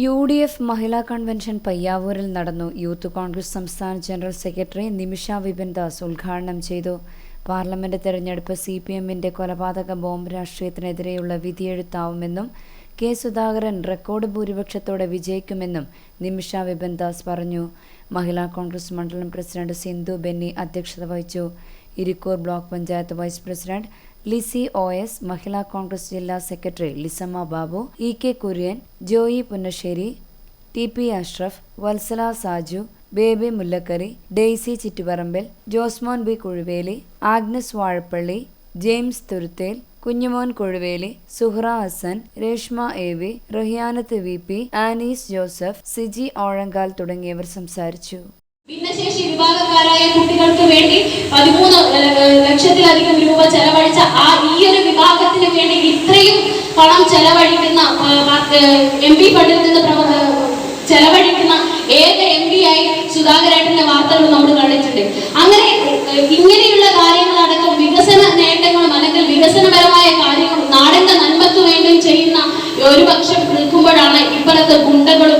U D F മഹിളാ convention പയ്യാവൂരിൽ നടന്നു. യൂത്ത് കോൺഗ്രസ് സംസ്ഥാന ജനറൽ സെക്രട്ടറി നിമിഷ വിപിൻ ദാസ് ഉദ്ഘാടനം ചെയ്തു. പാർലമെന്റ് തെരഞ്ഞെടുപ്പ് സി പി എമ്മിന്റെ കൊലപാതക ബോംബ് രാഷ്ട്രീയത്തിനെതിരെയുള്ള വിധിയെഴുത്താവുമെന്നും കെ സുധാകരൻ റെക്കോർഡ് ഭൂരിപക്ഷത്തോടെ വിജയിക്കുമെന്നും നിമിഷ വിപിൻ ദാസ് പറഞ്ഞു. മഹിളാ കോൺഗ്രസ് മണ്ഡലം പ്രസിഡന്റ് സിന്ധു ബെന്നി അധ്യക്ഷത വഹിച്ചു. Irikkur block panchayat vice president Lissy O S Mahila Congress ജില്ലാ secretary Lissamma Babu E K Kurian Joy Punnassery T P Ashraf Vatsala Saju Baby Mullakkari Daisy Chittuparambil Josmon B Kuzhuveli Agnes Vazhappally James Thuruthel Kunjumon Kozhuveli Suhra Hassan Reshma A V Rahiyanath V P Annies Joseph Siji Ozhankal തുടങ്ങിയവർ സംസാരിച്ചു. ഭിന്നശേഷി പതിമൂന്ന് ലക്ഷത്തിലധികം രൂപ ചെലവഴിച്ച ആ ഈ ഒരു വിഭാഗത്തിന് വേണ്ടി ഇത്രയും പണം ചെലവഴിക്കുന്ന എം പി ഫണ്ടിൽ നിന്ന് ചെലവഴിക്കുന്ന ഏക എം പി ആയി സുധാകരേട്ടന്റെ വാർത്തകൾ നമ്മൾ കണ്ടിട്ടുണ്ട്. അങ്ങനെ ഇങ്ങനെയുള്ള കാര്യങ്ങളടക്കം വികസന നേട്ടങ്ങളും അല്ലെങ്കിൽ വികസനപരമായ കാര്യങ്ങളും നാടിന്റെ നന്മയ്ക്ക് വേണ്ടിയും ചെയ്യുന്ന ഒരു പക്ഷം നിൽക്കുമ്പോഴാണ് ഇപ്പോഴത്തെ ഗുണ്ടകളും